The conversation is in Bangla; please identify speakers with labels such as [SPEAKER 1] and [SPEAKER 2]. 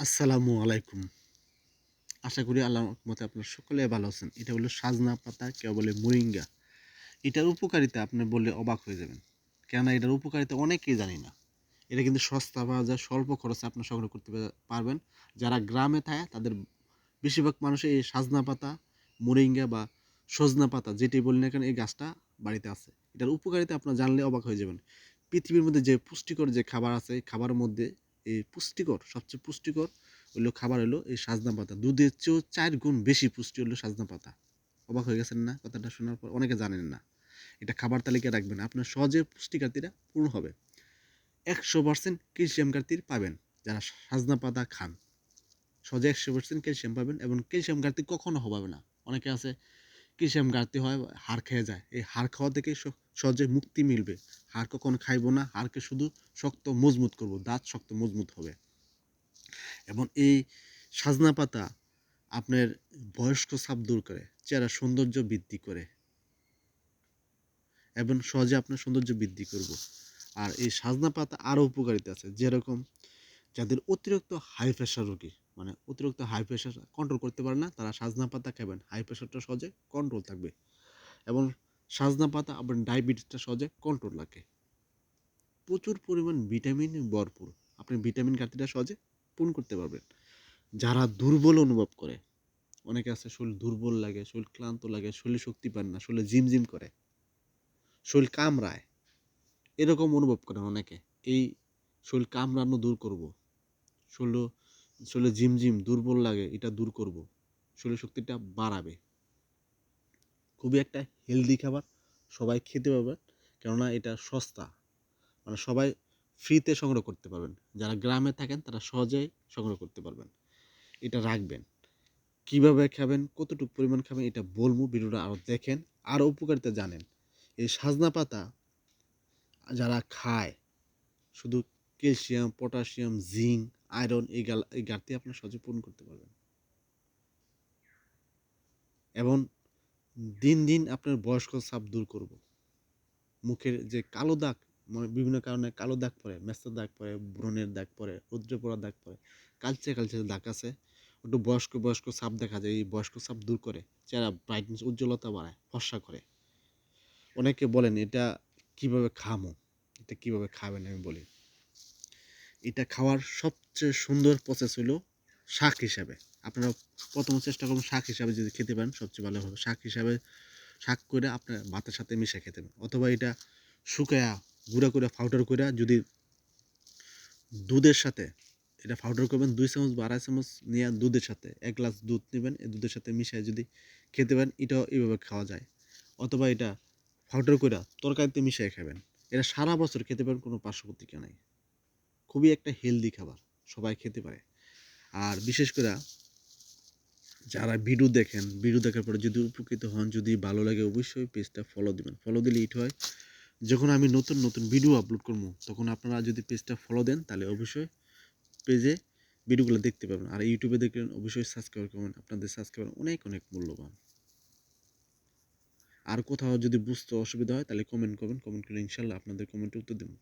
[SPEAKER 1] আসসালামু আলাইকুম। আশা করি আল্লাহ মতে আপনার সকলে ভালো আছেন। এটা হলো সাজনা পাতা, কেউ বলে মোরিঙ্গা। এটার উপকারিতা আপনি বললে অবাক হয়ে যাবেন। কেননা এটার উপকারিতা অনেকেই জানি না। এটা কিন্তু সস্তা পাওয়া যায়, স্বল্প খরচে আপনি সংগ্রহ করতে পারবেন। যারা গ্রামে থাকে, তাদের বেশিরভাগ মানুষই এই সাজনা পাতা, মোরিঙ্গা বা সজনা পাতা যেটি বলি না কেন, এই গাছটা বাড়িতে আছে। এটার উপকারিতা আপনার জানলে অবাক হয়ে যাবেন। পৃথিবীর মধ্যে যে পুষ্টিকর যে খাবার আছে খাবারের মধ্যে পুষ্টিকর, সবচেয়ে পুষ্টিকর হলো খাবার হলো এই সাজনা পাতা। দুধের চেয়েও চার গুণ বেশি পুষ্টি হলো সাজনা পাতা। অবাক হয়ে গেছেন না কথাটা শোনার পর? অনেকে জানেন না। এটা খাবার তালিকায় রাখবেন। আপনার সহজে পুষ্টিকার্তিরা পূর্ণ হবে। একশো পার্সেন্ট ক্যালসিয়াম ঘাটতির পাবেন যারা সাজনা পাতা খান। সহজে একশো পার্সেন্ট ক্যালসিয়াম পাবেন এবং ক্যালসিয়াম ঘাটতি কখনো হবে না। অনেকে আছে ক্যালসিয়াম ঘাটতি হয়, হাড় খেয়ে যায়। এই হাড় খাওয়া থেকে সহজে মুক্তি মিলবে। হাড় কখনো খাইবো না, হাড়কে শুধু শক্ত মজবুত করব, দাঁত শক্ত মজবুত হবে। এবং এই সাজনা পাতা আপনার বয়স্ক ছাপ দূর করে, চেহারা সৌন্দর্য বৃদ্ধি করে। এবং সহজে আপনার সৌন্দর্য বৃদ্ধি করব। আর এই সাজনা পাতা আরও উপকারিতা আছে, যেরকম যাদের অতিরিক্ত হাই প্রেশার রোগী মানে অতিরিক্ত হাই প্রেশার কন্ট্রোল করতে পারে না, তারা সাজনা পাতা খাবেন। হাই প্রেশারটা সহজে কন্ট্রোল থাকবে। এবং সাজনা পাতা আপনার ডায়াবেটিসটা সহজে কন্ট্রোল রাখে। প্রচুর পরিমাণ ভিটামিন ভরপুর। আপনি ভিটামিন ঘাটতিটা সহজে পূরণ করতে পারবেন। যারা দুর্বল অনুভব করে, অনেকে আছে শরীর দুর্বল লাগে, শরীর ক্লান্ত লাগে, শরীরে শক্তি পান না, শরীরে জিম জিম করে, শরীর কামড়ায়, এরকম অনুভব করেন অনেকে। এই শরীর কামড়ানো দূর করব শরীর শরীরে জিম জিম দুর্বল লাগে, এটা দূর করব শরীর শক্তিটা বাড়াবে। খুবই একটা হেলদি খাবার, সবাই খেতে পারবেন। কেননা এটা সস্তা। মানে সবাই ফ্রিতে সংগ্রহ করতে পারবেন। যারা গ্রামে থাকেন, তারা সহজেই সংগ্রহ করতে পারবেন। এটা রাখবেন। কীভাবে খাবেন, কতটুকু পরিমাণ খাবেন, এটা বলব। ভিডিওটা আরও দেখেন আরও উপকারিতা জানেন। এই সাজনা পাতা যারা খায়, শুধু ক্যালসিয়াম, পটাশিয়াম, জিঙ্ক, আয়রন, এই গাল এই ঘাটতি আপনার সহজে পূরণ করতে পারবেন। এবং দিন দিন আপনার বয়স্ক ছাপ দূর করব। মুখের যে কালো দাগ মানে বিভিন্ন কারণে কালো দাগ পড়ে মেস্তার দাগ পড়ে, ব্রণের দাগ পড়ে, রৌদ্রে পড়া দাগ পড়ে, কালচে কালচে দাগ আছে। একটু বয়স্ক বয়স্ক ছাপ দেখা যায়, এই বয়স্ক ছাপ দূর করে, চেহারা ব্রাইটনেস উজ্জ্বলতা বাড়ায়, ফর্সা করে। অনেকে বলেন, এটা কীভাবে খামো? এটা কীভাবে খাবেন? আমি বলি, এটা খাওয়ার সবচেয়ে সুন্দর প্রসেস হলো শাক হিসাবে। আপনারা প্রথম চেষ্টা করুন শাক হিসাবে যদি খেতে পারেন, সবচেয়ে ভালো হবে। শাক হিসাবে শাক করে আপনার ভাতের সাথে মিশে খেতে পারেন। অথবা এটা শুকায়া গুঁড়া করে পাউডার করে যদি দুধের সাথে, এটা পাউডার করবেন দুই চামচ বা আড়াই চামচ নিয়ে দুধের সাথে, এক গ্লাস দুধ নেবেন, এই দুধের সাথে মিশিয়ে যদি খেতে পারেন, এটাও এইভাবে খাওয়া যায়। অথবা এটা পাউডার করে তরকারিতে মিশিয়ে খাবেন। এটা সারা বছর খেতে পারেন, কোনো পার্শ্ব নাই। খুবই একটা হেলদি খাবার, সবাই খেতে পারে। আর বিশেষ করে যারা ভিডিও দেখেন, ভিডিও দেখার পরে যদি উপকৃত হন, যদি ভালো লাগে অবশ্যই পেজটা ফলো দিবেন। ফলো দিলে ইট হয়, যখন আমি নতুন নতুন ভিডিও আপলোড করব, তখন আপনারা যদি পেজটা ফলো দেন, তাহলে অবশ্যই পেজে ভিডিওগুলো দেখতে পাবেন। আর ইউটিউবে দেখলেন অবশ্যই সাবস্ক্রাইব করবেন, আপনাদের সাবস্ক্রাইব অনেক অনেক মূল্যবান। আর কোথাও যদি বুঝতে অসুবিধা হয়, তাহলে কমেন্ট করবেন কমেন্ট করে ইনশাল্লাহ আপনাদের কমেন্টে উত্তর দেবো।